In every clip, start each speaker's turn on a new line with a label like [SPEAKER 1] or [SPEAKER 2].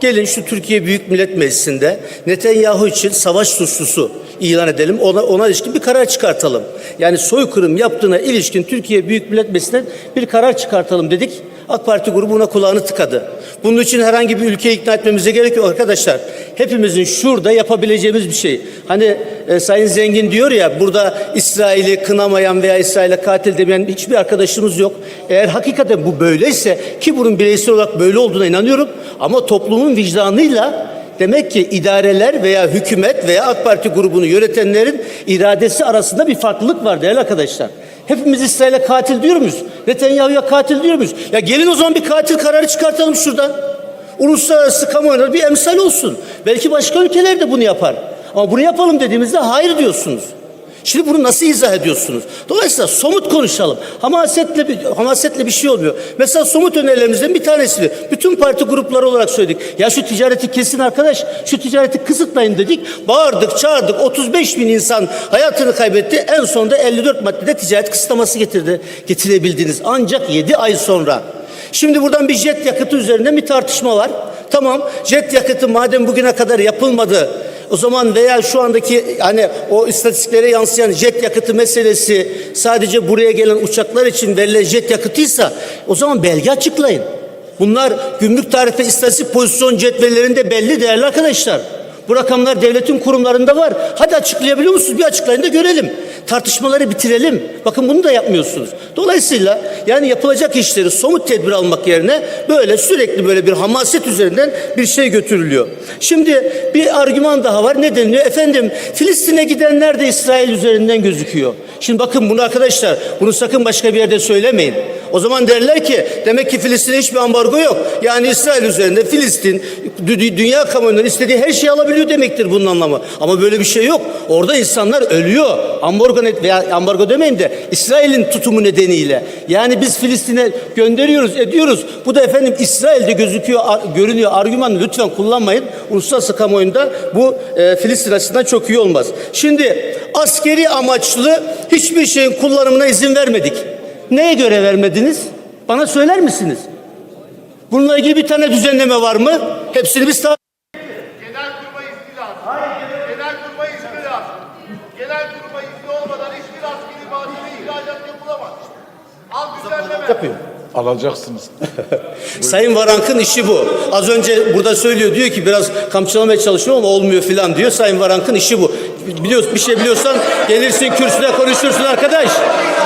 [SPEAKER 1] Gelin şu Türkiye Büyük Millet Meclisi'nde Netanyahu için savaş suçlusu ilan edelim. Ona, ona ilişkin bir karar çıkartalım. Yani soykırım yaptığına ilişkin Türkiye Büyük Millet Meclisi'nden bir karar çıkartalım dedik. AK Parti grubu buna kulağını tıkadı. Bunun için herhangi bir ülkeyi ikna etmemize gerek yok arkadaşlar. Hepimizin şurada yapabileceğimiz bir şey. Hani e, Sayın Zengin diyor ya burada İsrail'i kınamayan veya İsrail'e katil demeyen hiçbir arkadaşımız yok. Eğer hakikaten bu böyleyse ki bunun bireysel olarak böyle olduğuna inanıyorum ama toplumun vicdanıyla Demek ki idareler veya hükümet veya AK Parti grubunu yönetenlerin iradesi arasında bir farklılık var değerli arkadaşlar. Hepimiz İsrail'e katil diyor muyuz? Netanyahu'ya katil diyor muyuz? Ya gelin o zaman bir katil kararı çıkartalım şuradan. Uluslararası kamuoyuna bir emsal olsun. Belki başka ülkeler de bunu yapar. Ama bunu yapalım dediğimizde hayır diyorsunuz. Şimdi bunu nasıl izah ediyorsunuz? Dolayısıyla somut konuşalım. Hamasetle bir, hamasetle bir şey olmuyor. Mesela somut önerilerimizden bir tanesi. Bütün parti grupları olarak söyledik. Ya şu ticareti kesin arkadaş, şu ticareti kısıtlayın dedik. Bağırdık, çağırdık. 35 bin insan hayatını kaybetti. En sonunda 54 maddede ticaret kısıtlaması getirdi. Getirebildiniz. Ancak 7 ay sonra. Şimdi buradan bir jet yakıtı üzerinde bir tartışma var. Tamam, jet yakıtı madem bugüne kadar yapılmadı, o zaman veya şu andaki hani o istatistiklere yansıyan jet yakıtı meselesi sadece buraya gelen uçaklar için verilen jet yakıtıysa o zaman belge açıklayın. Bunlar gümrük tarife istatistik pozisyon cetvellerinde belli değerli arkadaşlar. Bu rakamlar devletin kurumlarında var. Hadi açıklayabiliyor musunuz? Bir açıklayın da görelim. Tartışmaları bitirelim. Bakın bunu da yapmıyorsunuz. Dolayısıyla yani yapılacak işleri somut tedbir almak yerine böyle sürekli böyle bir hamaset üzerinden bir şey götürülüyor. Şimdi bir argüman daha var. Ne deniliyor? Efendim Filistin'e gidenler de İsrail üzerinden gözüküyor. Şimdi bakın bunu arkadaşlar bunu sakın başka bir yerde söylemeyin. O zaman derler ki demek ki Filistin'e hiçbir ambargo yok. Yani İsrail üzerinde Filistin dü- dünya kamuoyundan istediği her şeyi alabiliyor demektir bunun anlamı. Ama böyle bir şey yok. Orada insanlar ölüyor. Ambargo net veya ambargo demeyeyim de İsrail'in tutumu nedeniyle. Yani biz Filistin'e gönderiyoruz, ediyoruz. Bu da efendim İsrail'de gözüküyor, ar- görünüyor. Argümanı lütfen kullanmayın. Uluslararası kamuoyunda bu e, Filistin açısından çok iyi olmaz. Şimdi askeri amaçlı hiçbir şeyin kullanımına izin vermedik. Neye göre vermediniz? Bana söyler misiniz? Bununla ilgili bir tane düzenleme var mı? Hepsini biz ta-
[SPEAKER 2] Genelkurmay izni lazım. Hayır. Genelkurmay izni lazım. Genelkurmay izni olmadan hiçbir askeri malzeme ihracat yapılamaz. Al düzenleme.
[SPEAKER 1] yapıyor.
[SPEAKER 3] Alacaksınız.
[SPEAKER 1] Sayın Varank'ın işi bu. Az önce burada söylüyor diyor ki biraz kamçılamaya çalışıyor ama olmuyor filan diyor. Sayın Varank'ın işi bu. Biliyorsun bir şey biliyorsan gelirsin kürsüne konuşursun arkadaş.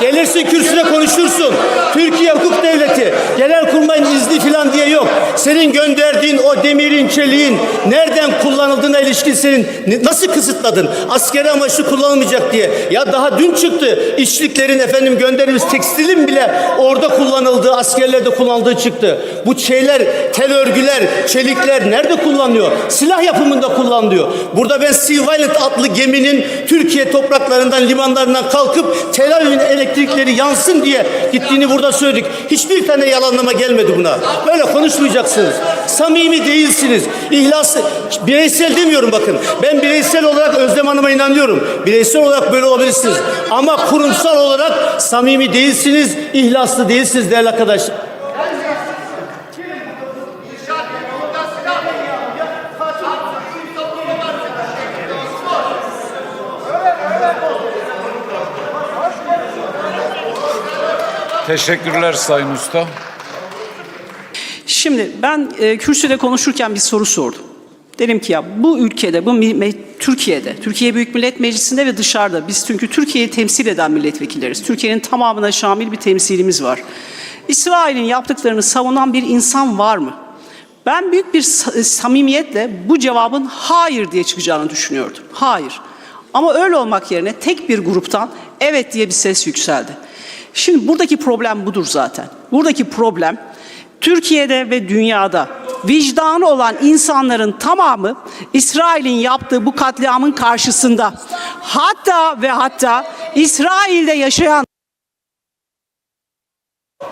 [SPEAKER 1] Gelirsin kürsüne konuşursun. Türkiye hukuk devleti. Genelkurmayın izni filan diye yok. Senin gönderdiğin o demirin çeliğin nereden kullanıldığına ilişkin senin nasıl kısıtladın? Askeri amaçlı kullanılmayacak diye. Ya daha dün çıktı. İşliklerin efendim gönderdiğimiz tekstilin bile orada kullanıldığı, askerlerde kullanıldığı çıktı. Bu şeyler, tel örgüler, çelikler nerede kullanılıyor? Silah yapımında kullanılıyor. Burada ben Sea Valiant adlı geminin Türkiye topraklarından, limanlarından kalkıp Tel Aviv'in elektrikleri yansın diye gittiğini burada söyledik. Hiçbir tane yalanlama gelmedi buna. Böyle konuşmayacaksınız. Samimi değilsiniz. İhlaslı, bireysel demiyorum bakın. Ben bireysel olarak Özlem Hanım'a inanıyorum. Bireysel olarak böyle olabilirsiniz. Ama kurumsal olarak samimi değilsiniz, ihlaslı değilsiniz değerli arkadaşlar.
[SPEAKER 3] Teşekkürler Sayın Usta.
[SPEAKER 4] Şimdi ben e, kürsüde konuşurken bir soru sordum. Dedim ki ya bu ülkede, bu Türkiye'de, Türkiye Büyük Millet Meclisi'nde ve dışarıda biz çünkü Türkiye'yi temsil eden milletvekilleriz. Türkiye'nin tamamına şamil bir temsilimiz var. İsrail'in yaptıklarını savunan bir insan var mı? Ben büyük bir sa- samimiyetle bu cevabın hayır diye çıkacağını düşünüyordum. Hayır. Ama öyle olmak yerine tek bir gruptan evet diye bir ses yükseldi. Şimdi buradaki problem budur zaten. Buradaki problem Türkiye'de ve dünyada vicdanı olan insanların tamamı İsrail'in yaptığı bu katliamın karşısında. Hatta ve hatta İsrail'de yaşayan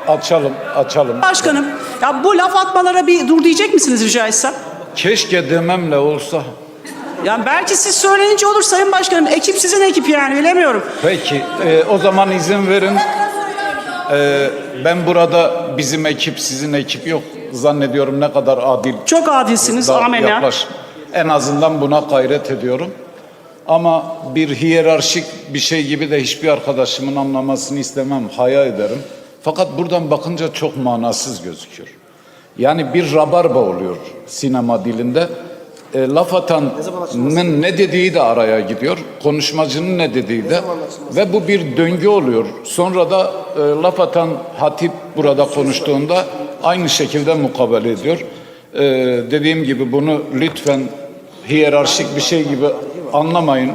[SPEAKER 3] Açalım, açalım.
[SPEAKER 4] başkanım ya bu laf atmalara bir dur diyecek misiniz rica etsem?
[SPEAKER 3] Keşke dememle olsa.
[SPEAKER 4] Yani belki siz söylenince olur Sayın Başkanım. Ekip sizin ekip yani bilemiyorum.
[SPEAKER 3] Peki, e, o zaman izin verin. E, ben burada bizim ekip, sizin ekip yok. zannediyorum ne kadar adil
[SPEAKER 4] Çok adilsiniz.
[SPEAKER 3] da
[SPEAKER 4] Amenna.
[SPEAKER 3] yaklaş. En azından buna gayret ediyorum. Ama bir hiyerarşik bir şey gibi de hiçbir arkadaşımın anlamasını istemem, haya ederim. Fakat buradan bakınca çok manasız gözüküyor. Yani bir rabarba oluyor sinema dilinde. E, laf atanın ne dediği de araya gidiyor. Konuşmacının ne dediği de. Ve bu bir döngü oluyor. Sonra da e, laf atan hatip burada konuştuğunda aynı şekilde mukabele ediyor. E, dediğim gibi bunu lütfen hiyerarşik bir şey gibi anlamayın.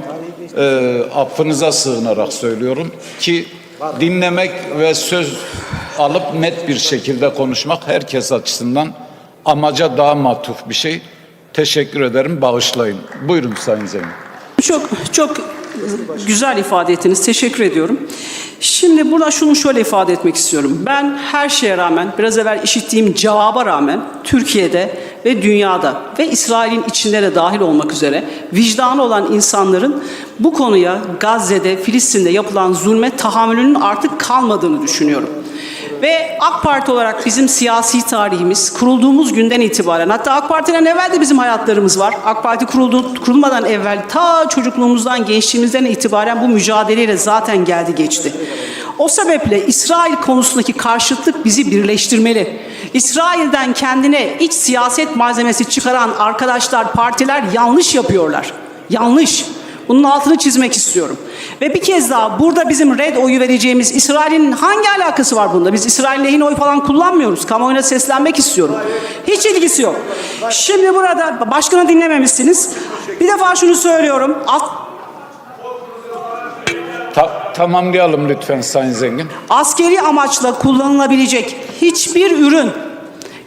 [SPEAKER 3] E, affınıza sığınarak söylüyorum ki dinlemek ve söz alıp net bir şekilde konuşmak herkes açısından amaca daha matuf bir şey. Teşekkür ederim, bağışlayın. Buyurun Sayın Zengin.
[SPEAKER 4] Çok çok güzel ifade ettiniz. Teşekkür ediyorum. Şimdi burada şunu şöyle ifade etmek istiyorum. Ben her şeye rağmen, biraz evvel işittiğim cevaba rağmen Türkiye'de ve dünyada ve İsrail'in içinde de dahil olmak üzere vicdanı olan insanların bu konuya Gazze'de, Filistin'de yapılan zulme tahammülünün artık kalmadığını düşünüyorum. Ve AK Parti olarak bizim siyasi tarihimiz kurulduğumuz günden itibaren hatta AK Parti'den evvel de bizim hayatlarımız var. AK Parti kuruldu, kurulmadan evvel ta çocukluğumuzdan gençliğimizden itibaren bu mücadeleyle zaten geldi geçti. O sebeple İsrail konusundaki karşıtlık bizi birleştirmeli. İsrail'den kendine iç siyaset malzemesi çıkaran arkadaşlar, partiler yanlış yapıyorlar. Yanlış. Bunun altını çizmek istiyorum. Ve bir kez daha burada bizim red oyu vereceğimiz İsrail'in hangi alakası var bunda? Biz İsrail lehine oy falan kullanmıyoruz. Kamuoyuna seslenmek istiyorum. Hiç ilgisi yok. Şimdi burada başkanı dinlememişsiniz. Bir defa şunu söylüyorum. Alt,
[SPEAKER 3] Ta- tamamlayalım lütfen Sayın Zengin.
[SPEAKER 4] askeri amaçla kullanılabilecek hiçbir ürün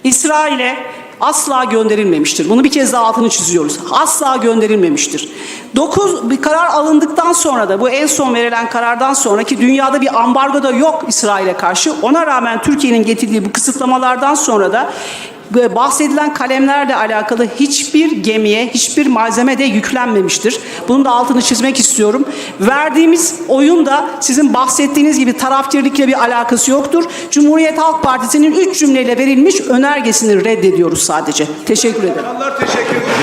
[SPEAKER 4] İsrail'e asla gönderilmemiştir. Bunu bir kez daha altını çiziyoruz. Asla gönderilmemiştir. 9 bir karar alındıktan sonra da bu en son verilen karardan sonraki dünyada bir ambargo da yok İsrail'e karşı. Ona rağmen Türkiye'nin getirdiği bu kısıtlamalardan sonra da bahsedilen kalemlerle alakalı hiçbir gemiye, hiçbir malzeme de yüklenmemiştir. Bunun da altını çizmek istiyorum. Verdiğimiz oyun da sizin bahsettiğiniz gibi tarafkirlikle bir alakası yoktur. Cumhuriyet Halk Partisi'nin üç cümleyle verilmiş önergesini reddediyoruz sadece. Teşekkür ederim.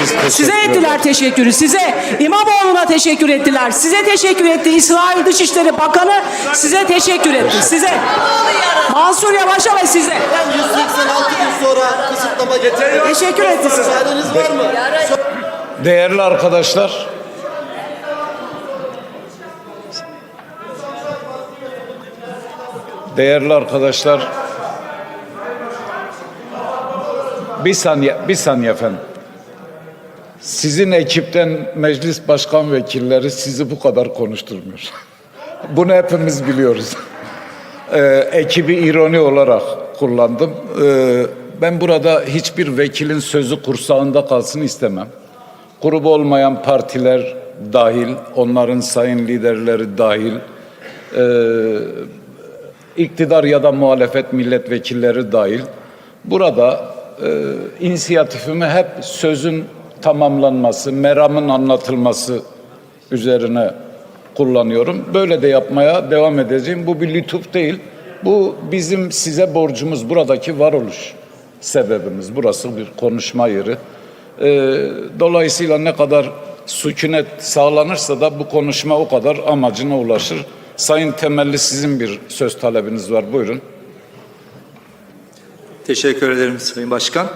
[SPEAKER 3] Biz teşekkür
[SPEAKER 4] Size
[SPEAKER 3] ederiz.
[SPEAKER 4] ettiler teşekkürü. Size İmamoğlu'na teşekkür ettiler. Size teşekkür etti. İsrail Dışişleri Bakanı size teşekkür etti. Size. Mansur Yavaş'a ve size.
[SPEAKER 1] 186 gün sonra kısıtlama getiriyor.
[SPEAKER 4] Teşekkür etti size.
[SPEAKER 1] Müsaadeniz var mı?
[SPEAKER 3] Değerli arkadaşlar, değerli arkadaşlar, bir saniye, bir saniye efendim. Sizin ekipten meclis başkan vekilleri sizi bu kadar konuşturmuyor. Bunu hepimiz biliyoruz. Ee, ekibi ironi olarak kullandım. Ee, ben burada hiçbir vekilin sözü kursağında kalsın istemem. Grubu olmayan partiler dahil, onların sayın liderleri dahil, e, iktidar ya da muhalefet milletvekilleri dahil. Burada e, inisiyatifimi hep sözün tamamlanması, meramın anlatılması üzerine kullanıyorum. Böyle de yapmaya devam edeceğim. Bu bir lütuf değil. Bu bizim size borcumuz, buradaki varoluş sebebimiz. Burası bir konuşma yeri. Ee, dolayısıyla ne kadar sükunet sağlanırsa da bu konuşma o kadar amacına ulaşır. Sayın Temelli sizin bir söz talebiniz var. Buyurun.
[SPEAKER 5] Teşekkür ederim Sayın Başkan.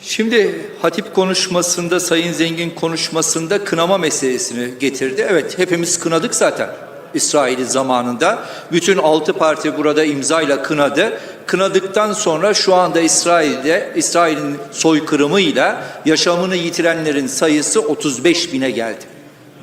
[SPEAKER 5] Şimdi hatip konuşmasında, Sayın Zengin konuşmasında kınama meselesini getirdi. Evet, hepimiz kınadık zaten İsrail'i zamanında. Bütün altı parti burada imzayla kınadı. Kınadıktan sonra şu anda İsrail'de, İsrail'in soykırımıyla yaşamını yitirenlerin sayısı 35 bine geldi.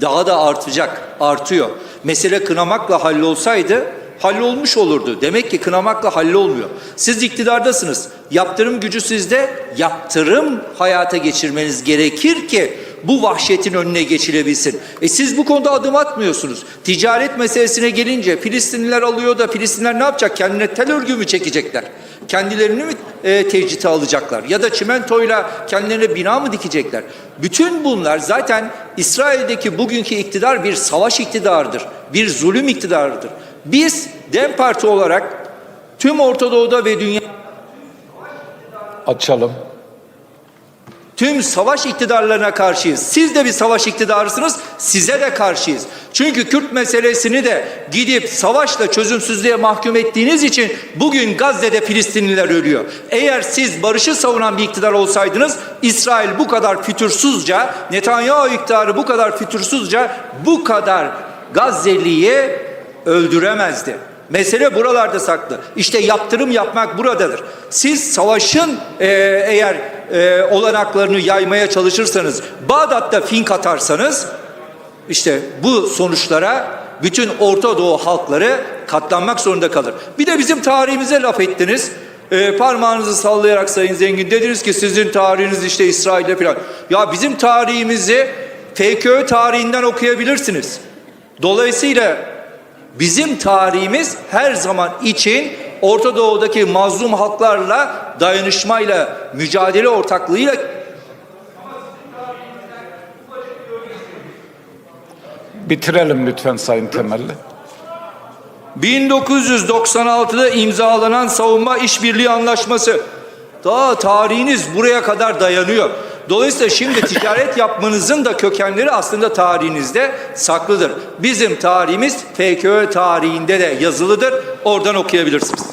[SPEAKER 5] Daha da artacak, artıyor. Mesele kınamakla hallolsaydı hallolmuş olurdu. Demek ki kınamakla hallolmuyor. Siz iktidardasınız. Yaptırım gücü sizde. Yaptırım hayata geçirmeniz gerekir ki bu vahşetin önüne geçilebilsin. E siz bu konuda adım atmıyorsunuz. Ticaret meselesine gelince Filistinliler alıyor da Filistinler ne yapacak? Kendine tel örgü mü çekecekler? Kendilerini mi e, tecrite alacaklar? Ya da çimentoyla kendilerine bina mı dikecekler? Bütün bunlar zaten İsrail'deki bugünkü iktidar bir savaş iktidarıdır. Bir zulüm iktidarıdır. Biz Dem Parti olarak tüm Orta Doğu'da ve dünya
[SPEAKER 3] Açalım.
[SPEAKER 5] Tüm savaş iktidarlarına karşıyız. Siz de bir savaş iktidarısınız, size de karşıyız. Çünkü Kürt meselesini de gidip savaşla çözümsüzlüğe mahkum ettiğiniz için bugün Gazze'de Filistinliler ölüyor. Eğer siz barışı savunan bir iktidar olsaydınız İsrail bu kadar fütursuzca, Netanyahu iktidarı bu kadar fütursuzca bu kadar Gazze'liyi öldüremezdi. Mesele buralarda saklı. İşte yaptırım yapmak buradadır. Siz savaşın e, eğer e, olanaklarını yaymaya çalışırsanız, Bağdat'ta fink atarsanız, işte bu sonuçlara bütün Orta Doğu halkları katlanmak zorunda kalır. Bir de bizim tarihimize laf ettiniz. E, parmağınızı sallayarak Sayın Zengin dediniz ki sizin tarihiniz işte İsrail'de falan. Ya bizim tarihimizi FKÖ tarihinden okuyabilirsiniz. Dolayısıyla Bizim tarihimiz her zaman için Orta Doğu'daki mazlum halklarla dayanışmayla, mücadele ortaklığıyla
[SPEAKER 3] Bitirelim lütfen Sayın Temelli.
[SPEAKER 5] 1996'da imzalanan savunma işbirliği anlaşması. Daha tarihiniz buraya kadar dayanıyor. Dolayısıyla şimdi ticaret yapmanızın da kökenleri aslında tarihinizde saklıdır. Bizim tarihimiz FKÖ tarihinde de yazılıdır. Oradan okuyabilirsiniz.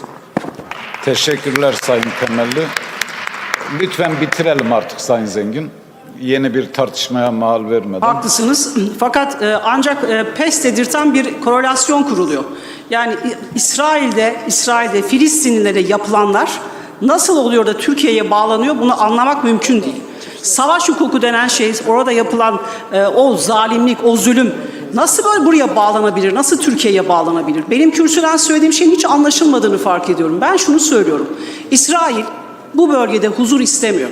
[SPEAKER 3] Teşekkürler Sayın Temelli. Lütfen bitirelim artık Sayın Zengin. Yeni bir tartışmaya mahal vermeden.
[SPEAKER 4] Haklısınız. Fakat e, ancak e, pes dedirten bir korelasyon kuruluyor. Yani İsrail'de, İsrail'de Filistinlilere yapılanlar nasıl oluyor da Türkiye'ye bağlanıyor bunu anlamak mümkün değil. Savaş hukuku denen şey, orada yapılan e, o zalimlik, o zulüm nasıl böyle buraya bağlanabilir, nasıl Türkiye'ye bağlanabilir? Benim kürsüden söylediğim şeyin hiç anlaşılmadığını fark ediyorum. Ben şunu söylüyorum. İsrail bu bölgede huzur istemiyor.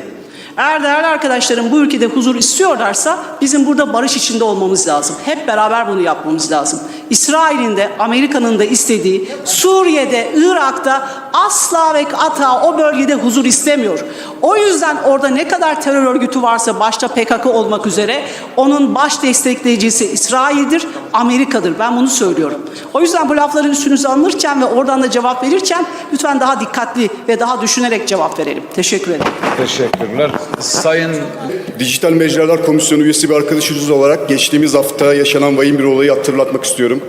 [SPEAKER 4] Eğer değerli arkadaşlarım bu ülkede huzur istiyorlarsa bizim burada barış içinde olmamız lazım. Hep beraber bunu yapmamız lazım. İsrail'in de Amerika'nın da istediği Suriye'de, Irak'ta asla ve ata o bölgede huzur istemiyor. O yüzden orada ne kadar terör örgütü varsa başta PKK olmak üzere onun baş destekleyicisi İsrail'dir, Amerika'dır. Ben bunu söylüyorum. O yüzden bu lafların üstünüze alınırken ve oradan da cevap verirken lütfen daha dikkatli ve daha düşünerek cevap verelim. Teşekkür ederim.
[SPEAKER 3] Teşekkürler. Sayın
[SPEAKER 6] Dijital Mecralar Komisyonu üyesi bir arkadaşınız olarak geçtiğimiz hafta yaşanan vahim bir olayı hatırlatmak istiyorum.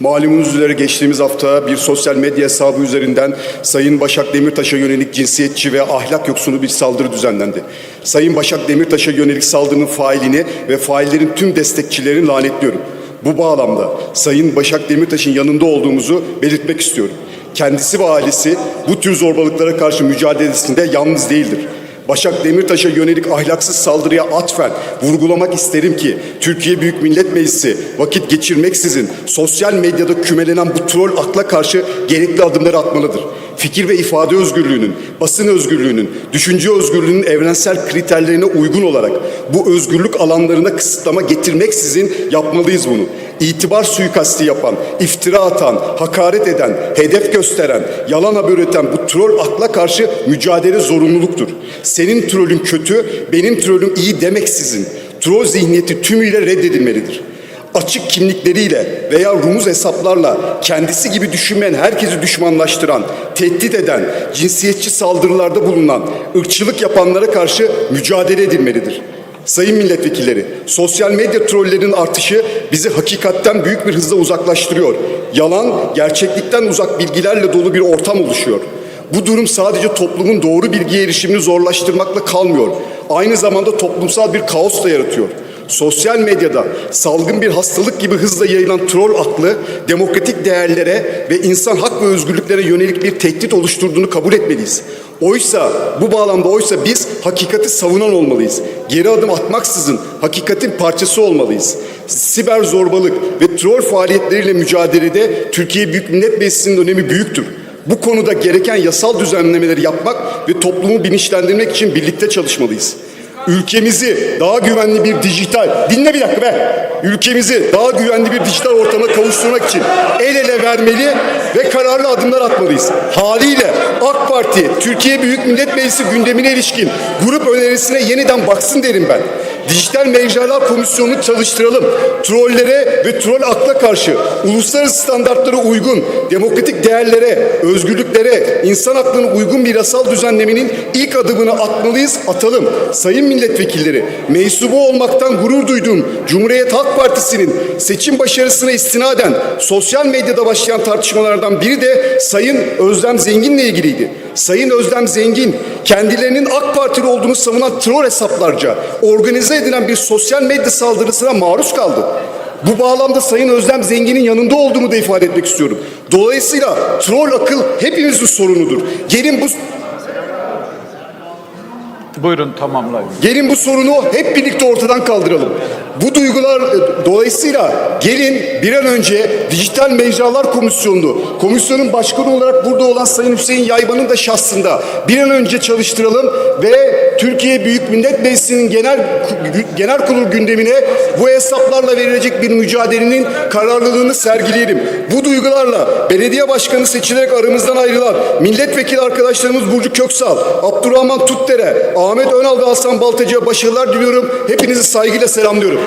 [SPEAKER 6] Malumunuz üzere geçtiğimiz hafta bir sosyal medya hesabı üzerinden Sayın Başak Demirtaş'a yönelik cinsiyetçi ve ahlak yoksunu bir saldırı düzenlendi. Sayın Başak Demirtaş'a yönelik saldırının failini ve faillerin tüm destekçilerini lanetliyorum. Bu bağlamda Sayın Başak Demirtaş'ın yanında olduğumuzu belirtmek istiyorum. Kendisi ve ailesi bu tür zorbalıklara karşı mücadelesinde yalnız değildir. Başak Demirtaş'a yönelik ahlaksız saldırıya atfen vurgulamak isterim ki Türkiye Büyük Millet Meclisi vakit geçirmeksizin sosyal medyada kümelenen bu troll akla karşı gerekli adımları atmalıdır. Fikir ve ifade özgürlüğünün, basın özgürlüğünün, düşünce özgürlüğünün evrensel kriterlerine uygun olarak bu özgürlük alanlarına kısıtlama getirmeksizin yapmalıyız bunu. İtibar suikasti yapan, iftira atan, hakaret eden, hedef gösteren, yalan haber üreten bu troll akla karşı mücadele zorunluluktur. Senin trollün kötü, benim trollüm iyi demeksizin troll zihniyeti tümüyle reddedilmelidir. Açık kimlikleriyle veya rumuz hesaplarla kendisi gibi düşünmeyen herkesi düşmanlaştıran, tehdit eden, cinsiyetçi saldırılarda bulunan, ırkçılık yapanlara karşı mücadele edilmelidir. Sayın milletvekilleri, sosyal medya trollerinin artışı bizi hakikatten büyük bir hızla uzaklaştırıyor. Yalan, gerçeklikten uzak bilgilerle dolu bir ortam oluşuyor. Bu durum sadece toplumun doğru bilgiye erişimini zorlaştırmakla kalmıyor. Aynı zamanda toplumsal bir kaos da yaratıyor. Sosyal medyada salgın bir hastalık gibi hızla yayılan troll aklı demokratik değerlere ve insan hak ve özgürlüklere yönelik bir tehdit oluşturduğunu kabul etmeliyiz. Oysa bu bağlamda oysa biz hakikati savunan olmalıyız. Geri adım atmaksızın hakikatin parçası olmalıyız. Siber zorbalık ve troll faaliyetleriyle mücadelede Türkiye Büyük Millet Meclisi'nin önemi büyüktür. Bu konuda gereken yasal düzenlemeleri yapmak ve toplumu bilinçlendirmek için birlikte çalışmalıyız. Ülkemizi daha güvenli bir dijital, dinle bir dakika be, ülkemizi daha güvenli bir dijital ortama kavuşturmak için el ele vermeli ve kararlı adımlar atmalıyız. Haliyle AK Parti, Türkiye Büyük Millet Meclisi gündemine ilişkin grup önerisine yeniden baksın derim ben. Dijital Mecralar Komisyonu'nu çalıştıralım. Trollere ve troll akla karşı uluslararası standartlara uygun, demokratik değerlere, özgürlüklere, insan haklarına uygun bir yasal düzenlemenin ilk adımını atmalıyız, atalım. Sayın milletvekilleri, mensubu olmaktan gurur duyduğum Cumhuriyet Halk Partisi'nin seçim başarısına istinaden sosyal medyada başlayan tartışmalardan biri de Sayın Özlem Zengin'le ilgiliydi. Sayın Özlem Zengin kendilerinin AK Partili olduğunu savunan troll hesaplarca organize edilen bir sosyal medya saldırısına maruz kaldı. Bu bağlamda Sayın Özlem Zengin'in yanında olduğumu da ifade etmek istiyorum. Dolayısıyla troll akıl hepimizin sorunudur. Gelin bu
[SPEAKER 3] Buyurun tamamlayın.
[SPEAKER 6] Gelin bu sorunu hep birlikte ortadan kaldıralım. Bu duygular e, dolayısıyla gelin bir an önce Dijital Mecralar Komisyonu'nu, komisyonun başkanı olarak burada olan Sayın Hüseyin Yayban'ın da şahsında bir an önce çalıştıralım ve Türkiye Büyük Millet Meclisi'nin genel genel kurul gündemine bu hesaplarla verilecek bir mücadelenin kararlılığını sergileyelim. Bu duygularla belediye başkanı seçilerek aramızdan ayrılan milletvekili arkadaşlarımız Burcu Köksal, Abdurrahman Tutdere, Ahmet Önal ve Hasan Baltacı'ya başarılar diliyorum. Hepinizi saygıyla selamlıyorum.